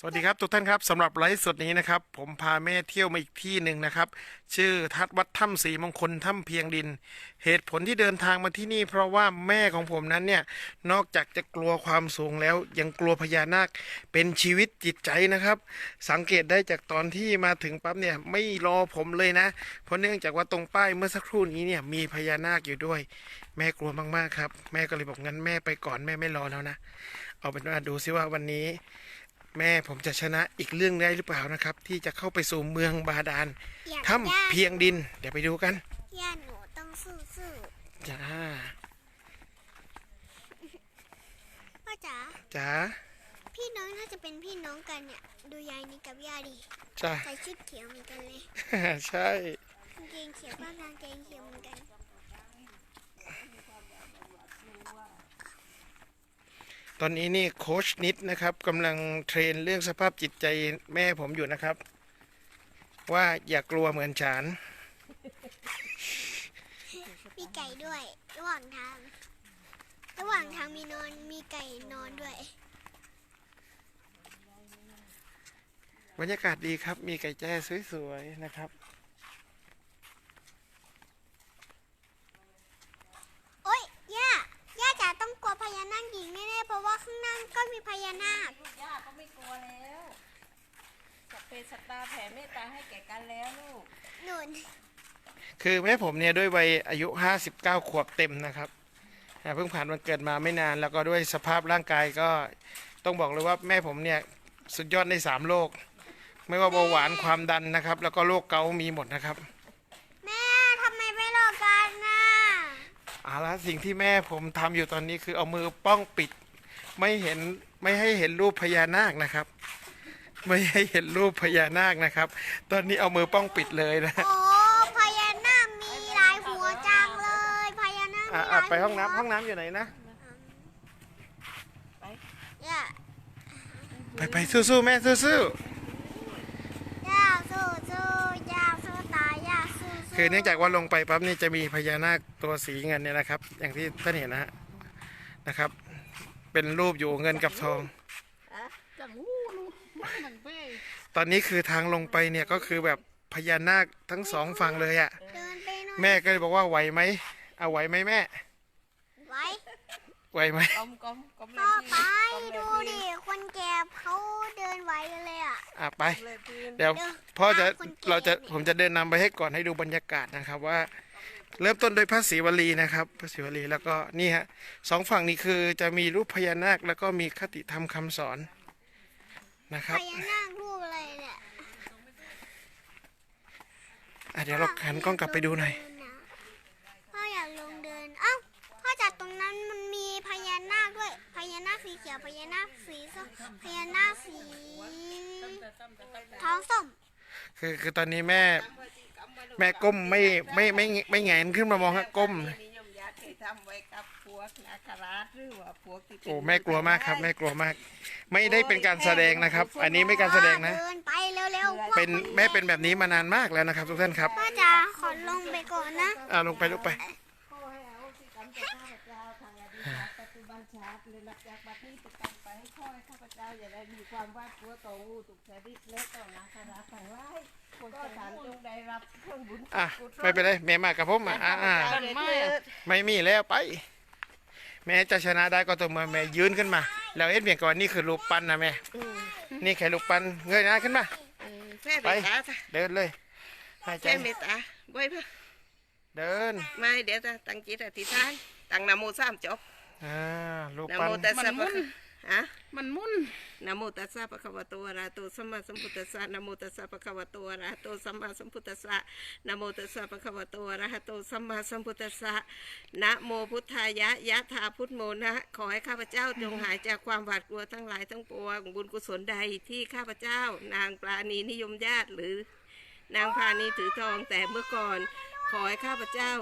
สวัสดีครับทุกท่านครับสำหรับไลฟ์สดนี้นะครับ ผมพาแม่เที่ยวมาอีกที่หนึ่งนะครับ ชื่อทัดวัดถ้ำศรีมงคลถ้ำเพียงดิน เหตุผลที่เดินทางมาที่นี่ เพราะว่าแม่ของผมนั้นเนี่ยนอกจากจะกลัวความสูงแล้ว ยังกลัวพญานาคเป็นชีวิตจิตใจนะครับ สังเกตได้จากตอนที่มาถึงปั๊บเนี่ยไม่รอผมเลยนะ เพราะเนื่องจากว่าตรงป้ายเมื่อสักครู่นี้เนี่ยมีพญานาคอยู่ด้วย แม่กลัวมากๆครับ แม่ก็เลยบอกงั้นแม่ไปก่อนแม่ไม่รอแล้วนะ เอาเป็นว่าดูซิว่าวันนี้ แม่ผมจะชนะอีกเรื่องได้หรือเปล่านะครับ ที่จะเข้าไปสู่เมืองบาดาลอยากถ้ำเพียงดิน เดี๋ยวไปดูกันย่าหนูต้องสู้สู้จ้าๆพ่อจ๋าจ้าพี่น้องน่าจะเป็นพี่น้องกันเนี่ยดูยายนี่กับย่าดิจ้า ใส่ชุดเขียวเหมือนกันเลยใช่ กางเกงเขียวบ้างกางเกงเขียวเหมือนกัน ตอนนี้นี่โค้ชนิดนะครับกำลังเทรนเรื่องสภาพจิตใจแม่ผมอยู่นะครับ ว่าอย่ากลัวเหมือนฉันมีไก่ด้วย ระหว่างทาง ระหว่างทางมีนอนมีไก่นอนด้วย บรรยากาศดีครับ มีไก่แจ้สวยๆนะครับ โอ๊ยย่าย่าจ๋า ต้องกลัวพญานาคหญิงแน่ๆเพราะว่าข้างหน้าก็มีพญานาคย่าก็ไม่กลัวแล้วสัพเพสัตตาแผ่เมตตาให้แก่กันแล้วลูก หนุนคือแม่ผมเนี่ยด้วยวัยอายุ 59 ขวบเต็มนะครับอ่าเพิ่งผ่านวันเกิดมาไม่นาน แล้วก็ด้วยสภาพร่างกายก็ต้องบอกเลยว่าแม่ผมเนี่ยสุดยอดในสามโรคไม่ว่าเบาหวานความดันนะครับ แล้วก็โรคเกาต์มีหมดนะครับ แม่ทำไมไม่รอกันน่ะ เอาละสิ่งที่แม่ผมทำอยู่ตอนนี้คือเอามือป้องปิด ไม่เห็นไม่ให้เห็นรูปพญานาคนะครับ ไม่ให้เห็นรูปพญานาคนะครับ ตอนนี้เอามือป้องปิดเลยนะโอ้พญานาคมีหลายหัวจังเลยพญานาคอะมีหอะลายไปห้องน้ำวห้องน้ำอยู่ไหนนะย่าไปไปสู้ๆแม่สู้ย่าสู้สู้ย่าสู้ตายย่าสู้ ๆ สู้ คือเนื่องจากว่าลงไปปั๊บนี่จะมีพญานาคตัวสีเงินเนี่ยนะครับ อย่างที่ท่านเห็นนะฮะนะครับ เป็นรูปอยู่เงินกับทองจังหูลูกไม่หนังเป้ตอนนี้คือทางลงไปเนี่ยก็คือแบบพญานาคทั้งสองฝั่งเลยอะ่ะเดินไปหน่อยแม่ก็เลยบอกว่าไหวไหมเอาไหวไหมแม่ไว้ ไหวไหมกลมกลมกลมเลพ่อยไปพี่กลมเลยดูพี่ดิ คนแก่เขาเดินไหวกันเลยอะ อะไปเลยพี่เดี๋ยวเดี๋ยวพ่อจะตามคนเก่งเราจะนี่ผมจะเดินนำไปให้ก่อนให้ดูบรรยากาศนะครับว่า เริ่มต้นโดยพระศิวลีนะครับพระศิวลีแล้วก็นี่ฮะสองฝั่งนี้คือจะมีรูปพญานาคแล้วก็มีคติธรรมคำสอนนะคพรับญานาครูปอะไรเนี่ยอะเดี๋ยวเราหันกล้องกลับไปดูหน่อยพ่ออยากลงเดิน เอ้า พ่อจากตรงนั้นมันมีพญานาคด้วย พญานาคสีเขียว พญานาคสีส้ม พญานาคสีท้องส้มคือคือตอนนี้แม่ แม่ก้มไม่ไม่ไม่ไม่ไม่แงนขึ้นมามองฮะก้ม นิยมญาติเคยทำไว้กับพวกนาคราชหรือว่าพวกที่เป็นโอ้แม่กลัวมากครับ แม่กลัวมาก ไม่ได้เป็นการแสดงนะครับ อันนี้ไม่การแสดงนะ เดินไปเร็วๆพ่อเป็นแม่เป็นแบบนี้มานานมากแล้วนะครับ ทุกท่านครับพ่อจ๋าขอลงไปก่อนนะอ่าลงไปลงไป ขอให้เอาที่กรรมต่อข้าพเจ้าทางอดีตปัจจุบัน ชาติเลยหลักจากบัดนี้ติดกันไปขอให้ข้าพเจ้าอย่าได้มีความวาดกลัวต่องูตุกชนิดและต่อนาคราชทั้งหลายก็ฐานจงได้รับเครื่องบุญอะไม่เป็นไรแม่มากับผมอะอ่าอ่าไม่ไม่มีแล้วไป แม่จะชนะได้ก็ต้องมาแม่ยืนขึ้นมา แล้วเอ็ดเมียก่อนนี่คือรูปปั้นนะแม่นี่แค่รูปปั้นเงยหน้าขึ้นมาแม่เมตตาจ้ะเดินเลยหายใจแม่เมตตาไว้เพื่อเดิน ไม่เดี๋ยวจะตั้งจิตอธิษฐานตั้งนะโมสามจบ อ่ารูปนะปั้นโมตัสสะปะคะฮะมันมุ่นนะโมตัสสะปะคะวะโตอะระหะโตสัมมาสัมพุทธัสสะนะโมตัสสะปะคะวะโตอะระหะโตสัมมาสัมพุทธัสสะนะโมตัสสะปะคะวะโตอะระหะโตสัมมาสัมพุทธัสสะนะโมพุทธายะยะถาพุทโมนะขอให้ข้าพเจ้าจงหายจากความหวาดกลัวทั้งหลายทั้งปวงบุญกุศลใดที่ข้าพเจ้า นางปราณีนิยมญาติหรือ นางพาณีถือทองแต่เมื่อก่อน ขอให้ข้าพเจ้า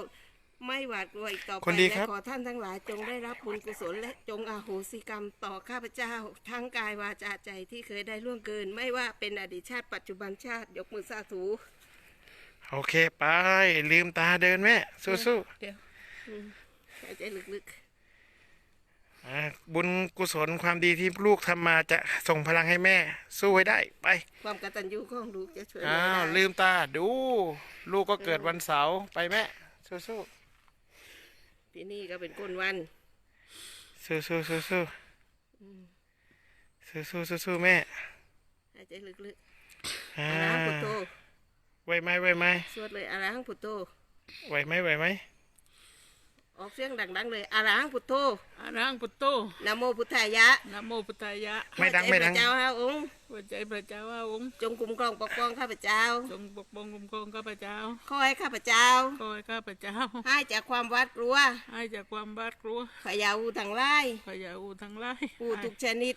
ไม่หวาดกลัวอีกต่อไปคนดีครัและบขอท่านทั้งหลายจงได้รับบุญกุศลและจงอาโหสิกรรมต่อข้าพเจ้า ทั้งกายวาจาใจที่เคยได้ล่วงเกิน ไม่ว่าเป็นอดีตชาติปัจจุบันชาติยกมือสาธุโอเคไป ลืมตาเดินแม่ สู้เดี๋ยวอืมหายใจลึกๆอ่าบุญกุศลความดีที่ลูกทำมาจะส่งพลังให้แม่ สู้ไว้ได้ไปความกตัญญูของลูกจะช่วยเหลือ้าอวได้ลืมตาดู ลูกก็เกิดวันเสาร์ไปแม่ สู้ พี่นี่ก็เป็นคนวันๆสู้สู้สู้สู้สู้สู้สู้สู้แม่หายใจลึกอ่าๆอาราหังพุทโธไหวไหมไหวไหมสวดเลยอาราหังพุทโธไหวไหมไหวไหม ออกเสียงดังๆเลยอาราหังพุทโธอารังปุตโตนะโมพุทธายะนะโมพุทธายะไม่ดังไม่ดังข้าพเจ้าห้าองค์หัวใจพระเจ้าว่าองค์จงคุ้มครองปกป้องข้าพเจ้า จงปกป้องคุ้มครองข้าพเจ้าขอให้ข้าพเจ้าขอให้ข้าพเจ้าให้จากความหวาดกลัวให้จากความบาดกลัวพยาอูทั้งหลายพยาอูทั้งหลายผู้ทุกชนิด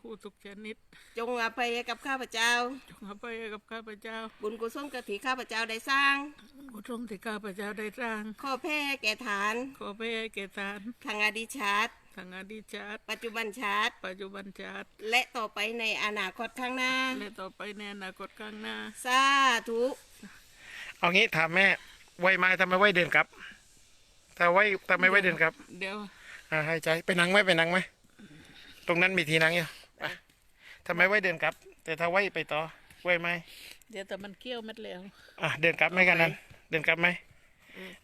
ผู้ทุกชนิด จงอภัยกับข้าพเจ้า จงอภัยให้กับข้าพเจ้า บุญกุศลกถิข้าพเจ้าได้สร้างบุญที่ข้าพเจ้าได้สร้างข้อแพ้ให้แก่ฐาน ขอไปให้แก่ทาน ทางอดีตชาติทางอดีตชาติ ปัจจุบันชาติ ปัจจุบันชาติ และต่อไปในอนาคตข้างหน้า และต่อไปในอนาคตข้างหน้า สาธุ เอางี้ถามแม่ไหวไหมทำไมไหวเดินกลับ ถ้าไหวทำไมไหวเดินกลับ เดี๋ยว อ่าให้ใจไปนั่งไหมไปนั่งไหม ตรงนั้นมีที่นั่งอยู่ไป ทำไมไหวเดินกลับ แต่ถ้าไหวไปต่อไหวไหมเดี๋ยวแต่มันเกี้ยวเม็ดแล้ว อะเดินกลับไหมกันนั้น เดินกลับไหม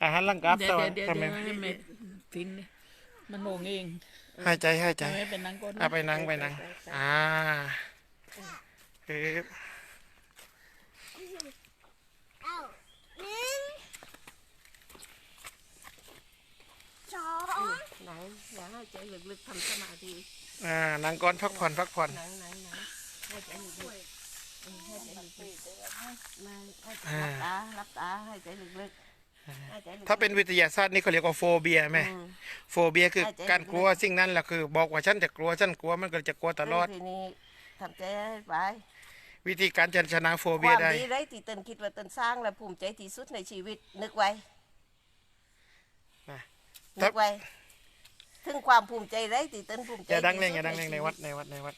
อะหันหลังกลับเดี๋ยต่วอเดี๋ยวเดี๋ยวทำไมเดี๋ยวให้เม็ดทิ้งนี่มันโงงเองให้ใจให้ใจทำไมเป็นนังก้นอะไปนั่งไปนั่ง อ่าคือเอาหนึ่งสองหนังอย่าให้ใจลึกๆทำสมาธิ อ่านังก่อนพักผ่อนพักผ่อนหนังหนังหนังให้ใจลึกๆเออให้ใจลึกๆมาให้ใจรับตารับตาให้ใจลึกๆให้ใจลึกๆถ้าเป็นวิทยาศาสตร์นี่เขาเรียกว่าโฟเบียแม่อืม โฟเบียคือการกลัวสิ่งนั้นแหละคือ บอกว่าฉันจะกลัวฉันกลัวมันก็จะกลัวตลอด ทีนี้ทำใจให้ไปวิธีการจะชนะโฟคเบียวามได้ ดีไรที่ตนคิดว่าตนสร้างและภูมิใจที่สุดในชีวิตนึกไว้นะนึกไว้ ถึงความภูมิใจไรที่ตนภูมิใจอย่าดังแรงที่อย่าดังแรงสุในชีวัดในวัดในวัด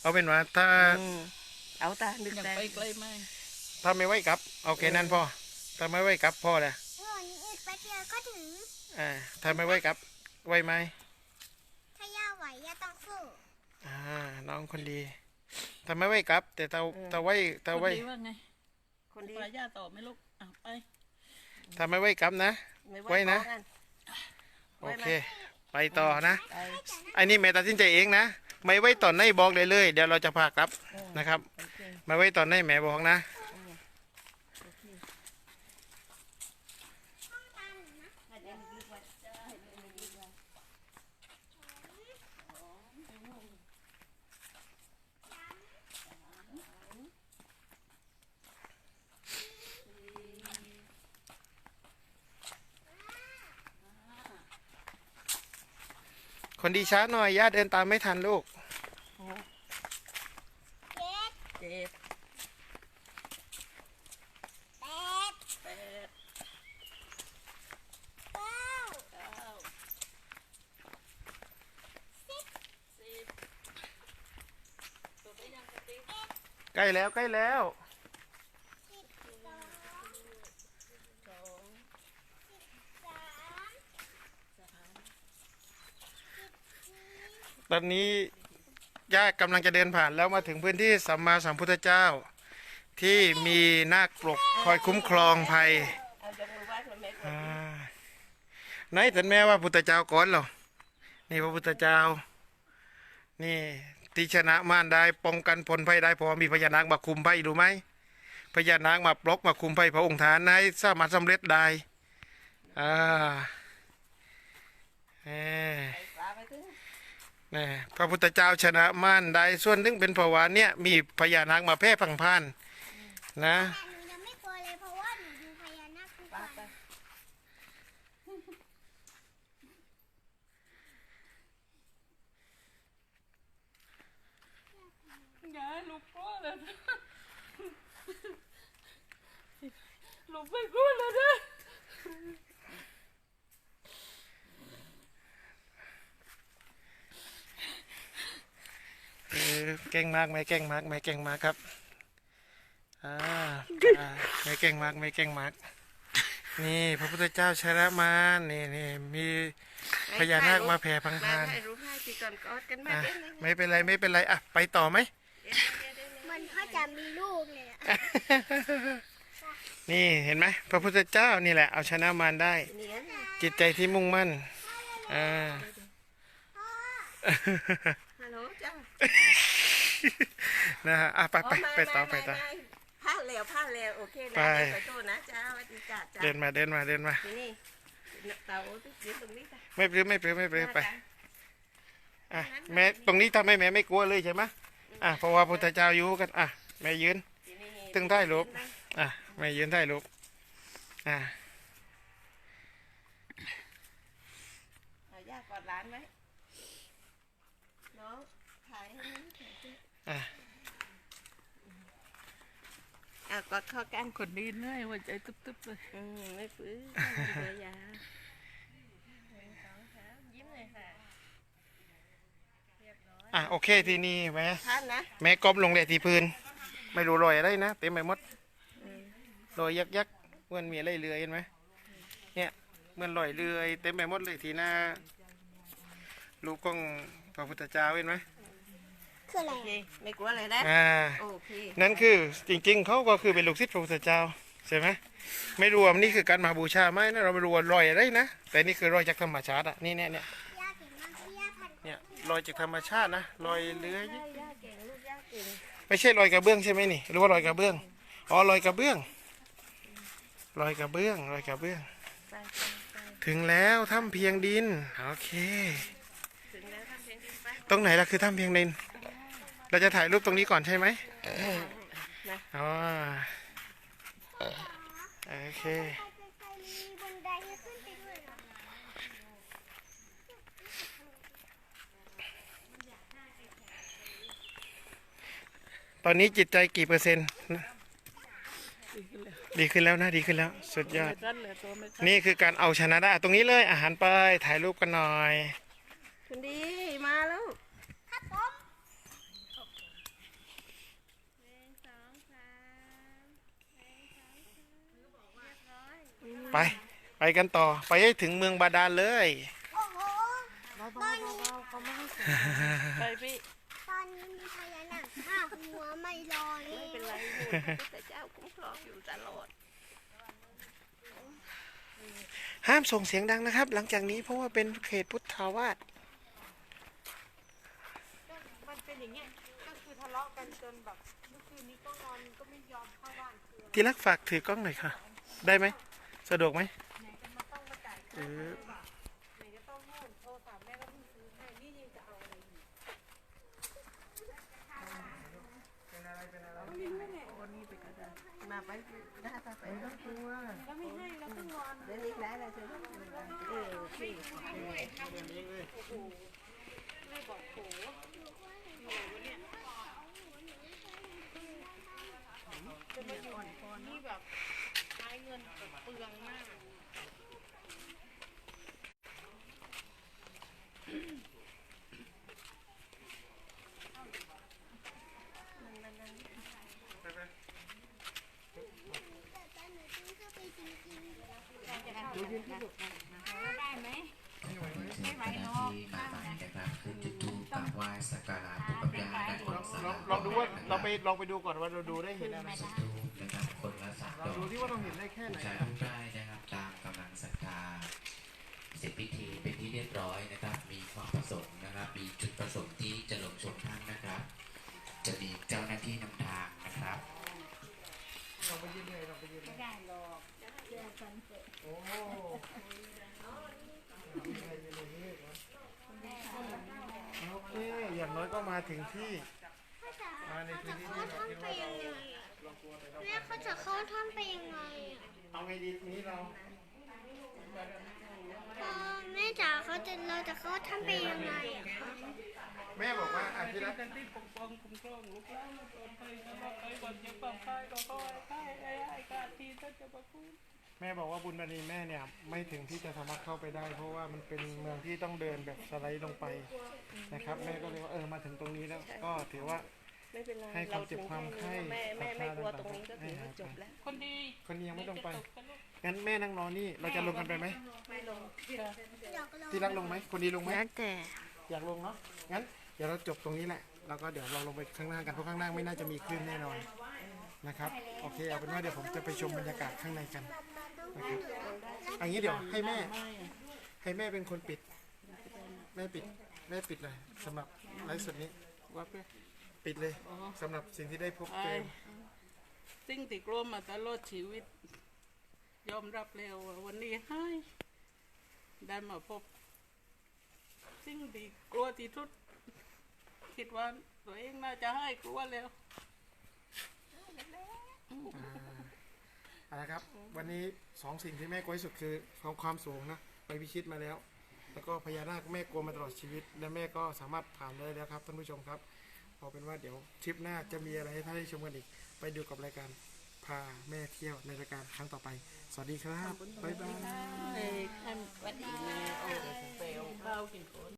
เอาเป็นว่าถ้าอืมเอาตานึกยังแต่ไปไกลไหมถ้าไม่ไหวกลับโอเคนั่นพ่อถ้าไม่ไหวกลับพ่อแหละเออนี่อีกแป๊บเดียวก็ถึงอ่าถ้าไม่ไหวกลับไหวไหมถ้าย่าไหวย่าต้องสู้อ่าน้องคนดี ถ้าไม่ไหวกลับ แต่ถ้าถ้าไหวถ้าไหวคนดีว่าไงคนดีปลาย่าตอบไหม่ลูกอะไป ถ้าไม่ไหวกลับนะ ไม่ไว้นะขอกันโอเค ไปต่อนะไปอันนี้แม่ตัดสินใจเองนะไม่ไว้ตอนไหนบอกเลยเลย เดี๋ยวเราจะพากลับนะครับโอเคไม่ไว้ตอนไหนแม่บอกนะ ให้ใจลึกๆไว้ให้ใจลึกๆไว้ คนดีช้าหน่อยย่าเดินตามไม่ทันลูกเจ็ดเจ็ดแปดแปดเก้าเก้าสิบตัวไปยังตัวไปใกล้แล้วใกล้แล้ว สิบสอง สอง สาม สาม ตอนนี้ย่ากำลังจะเดินผ่านแล้วมาถึงพื้นที่สัมมาสัมพุทธเจ้า ที่มีนาคปลกคอยคุ้มครองภัยเอายกมือไหว้พระแม่ก่อนอ่าไหนท่านแม่ว่าพุทธเจ้าก่อนเหรอนี่พระพุทธเจ้า นี่ที่ชนะม่ารได้ป้องกันผลภัยได้พอมีพญานาคมาคุมภัยรู้ไหมพญานาคมาปลกมาคุมภัยพระองค์ฐานให้สามารถสำเร็จได้อ่าเออ ไปปลาไปถึง นี่พระพุทธเจ้าชนะมารได้ส่วนหนึงเป็นเพราะว่าเนี่ยมีพญานาคมาแพร่พังพานนะแต่หนูยังไม่กลัวเลยเพราะว่าหนูดูพญานาคทุกปลาวันไปอย่าให้ลูกกลัวเลยนะลูกไม่กลัวเลยนะ เออ เก่งมากไม่เก่งมากไม่เก่งมากครับอ่าอ่าไม่เก่งมากไม่เก่งมาก นี่พระพุทธเจ้าชนะมารนี่นี่มีพญานาคมาแผ่พังมาพานถ่ายรูปให้สิก่อนกอดกันมาอะเด้นเลยไม่เป็นไรไม่เป็นไรอะไปต่อไหม มันพ่อจะมีลูกเลยอะนี่เห็นไหมพระพุทธเจ้านี่แหละเอาชนะมารได้ เนี่ยนะจิตใจที่มุ่งมั่นอ่า ฮัลโหลจ้า นะฮะอะไปไปไปต่อไปต่อพลาดแล้วพลาดแล้วโอเคนะไปเดี๋ยวขอโทษนะจ้าสวัสดีจ้าจ้าเดินมาเดินมาเดินมาทีนี่เตายืนตรงนี้จ้ะไม่ปลื้มไม่ปลื้มไม่ปลื้มไปจ้ะอะแม่ตรงนี้ทำให้แม่ไม่กลัวเลยใช่ไหมอะเพราะว่าพระพุทธเจ้าอยู่กันอะแม่ยืนทีนี่ตึงได้ลูกอะแม่ยืนได้ลูกอะเอาย่ากอดหลานไว้น้องถ่ายให้นี่ถ่ายสิ อะอะกอดเข้ากันคนดีง่ายหัวใจตึ๊บๆเลยอืมไม่ฟื้นเหลือยาหนึ่งสองสามยิ้มเลยค่ะเรียบร้อยอะโอเคทีนี้แม่ท่านนะแม่ก้มลงเลยที่พื้น ไม่รู้รอยอะไรนะเต็มไปหมดอืมรอยยักยักษ์เหมือนมีอะไรเลื้อยเห็นไหมเนี่ยเหมือนรอยเลื้อยเต็มไปหมดเลยทีหน้ารูปของพระพุทธเจ้าเห็นไหม คืออะไรโอเคอะไม่กลัวเลยนะอ่า โอเคนั่นคือจริงๆเขาก็คือเป็นลูกศิษย์พระพุทธเจ้าใช่ไหมไม่รู้ว่านี่คือการมาบูชาไหมนะเราไม่รู้ว่ารอยอะไรนะ แต่นี่คือรอยจากธรรมชาติอะนี่เนี่ยเนี่ยย่าเก่งมากย่าพันเนี่ยรอยจากธรรมชาตินะรอยเลื้อยย่าย่าเก่งลูกย่าเก่งไม่ใช่รอยกระเบื้องใช่ไหมนี่หรือว่ารอยกระเบื้องอ๋อรอยกระเบื้อง รอยกระเบื้อง รอยกระเบื้อง ไปไปไปถึงแล้วถ้ำเพียงดินโอเคถึงแล้วทำเพลงดีไปตรงไหนล่ะคือถ้ำเพียงดิน เราจะถ่ายรูปตรงนี้ก่อนใช่ไหมนะอ๋อโอเคไกลๆมีบันไดให้ขึ้นไปด้วยเหรอตอนนี้จิตใจกี่เปอร์เซ็นต์ ดีขึ้นแล้วดีขึ้นแล้วนะ ดีขึ้นแล้ว สุดยอดไม่กันเลยตัวไม่กันนี่คือการเอาชนะได้อะตรงนี้เลยอาหารไป ถ่ายรูปกันหน่อยคุณดีมาแล้ว ครับผม ไป ไป กันต่อ ไปให้ถึงเมืองบาดาลเลย โอ้โห ตอนนี้ไปพี่ตอนนี้มีพญานาคห้าหัวไม่รอเลไม่ยเป็นไรลูกพระพุทธเจ้าคุ้มครองอยู่ตลอด ห้ามส่งเสียงดังนะครับ หลังจากนี้เพราะว่าเป็นเขตพุทธาวาสมันเป็นอย่างเงี้ยก็คือทะเลาะกันจนแบบเมื่อคืนนี้ก็งอนก็ไม่ยอมเข้าบ้านคือที่รักฝากถือกล้องหน่อยค่ะ ได้ไหม สะดวกไหม เออไหนจะต้องโน่นโทรศัพท์แม่ก็เพิ่งซื้อให้นี่ยังจะเอาอะไรอีกมาไปได้ไปไปแล้วไม่ให้แล้วก็งอนเดี๋ยวนี้แล้วเราจะเออพี่แม่บอกโหจะมาอยู่นี่แบบใช้เงินแบบเปลืองมาก ที่มาไปนะครับคือจุดธูปไหว้สักการะปุปยาและคนสาลองลองดูว่าเราไปลองไปดูก่อนว่าเราดูได้เห็นอะไรนะครับคนละสามเราดอกดูที่ว่าเราเห็นได้แค่ไหน นะครับ มีจุดประสงค์ที่จะลงชมท่านนะครับ จะมีเจ้าหน้าที่นำทางนะครับลองไปยืนเลยลองไปยืนเลยไม่ได้หรอกโอ้โอเคอย่างน้อยก็มาถึงที่มาในพื้นที่ที่เราคิดว่าเราเราควรไปเราแม่เขาจะเข้าถ้ำไปยังไงอะเอาไงดีทีนี้เราพ่อแม่จ๋าเขาจะเราจะเข้าถ้ำไปยังไง กันที่ปกป้องคุ้มครองลูกหลานและปลอดภัยสำหรับไอ้วันยังปลอดภัยก็ขอให้ไอ้ไอ้กาทีท่านจะมาพูดแม่บอกว่าบุญบารีแม่เนี่ยไม่ถึงที่จะสามารถเข้าไปได้ เพราะว่ามันเป็นเมืองที่ต้องเดินแบบสไลด์ลงไปนะครับ แม่ก็เลยว่าเออมาถึงตรงนี้แล้ว ก็ถือว่า ไม่เป็นไรให้ความเจ็บความไข้แม่แม่ไม่กลัวตรงนี้ก็ถือว่าจบแล้ว คนดีคนนี้ยังไม่ต้องไปงั้นแม่นั่งรอนี่เราจะลงกันไปไหมอยากลงที่รักลงไหมคนดีลงไหมแล้วแต่อยากลงเนาะงั้น ดี๋ยวเราจบตรงนี้แหละ แล้วก็เดี๋ยวเราลงไปข้างล่างกัน เพราะข้างล่างไม่น่าจะมีคลื่นแน่นอนนะครับ โอเค เอาเป็นว่าเดี๋ยวผมจะไปชมบรรยากาศข้างในกันนะครับอันนี้เดี๋ยวให้แม่ ให้แม่เป็นคนปิด แม่ปิด แม่ปิดเลยสำหรับไลฟ์สดนี้ว่าไปปิดเลยสำหรับสิ่งที่ได้พบเจไอ้อสิ่งที่กลัวมาตลอดชีวิต ยอมรับแล้วว่าวันนี้ให้ได้มาพบ สิ่งที่กลัวที่สุด คิดว่าตัวเองน่าจะให้กลัวแล้วเอาละครับ วันนี้สองสิ่งที่แม่กลัวที่สุดคือความความสูงนะไปพิชิตมาแล้ว แล้วก็พญานาคแม่กลัวมาตลอดชีวิต และแม่ก็สามารถผ่านได้แล้วครับท่านผู้ชมครับเอาเป็นว่าเดี๋ยวทริปหน้าจะมีอะไรให้ท่านได้ชมกันอีก ไปดูกับรายการพาแม่เที่ยวในรายการครั้งต่อไป สวัสดีครับบ๊ายบาย เอ้ยท่านวัดดีแม่เอาไปเอาข้าวกินคน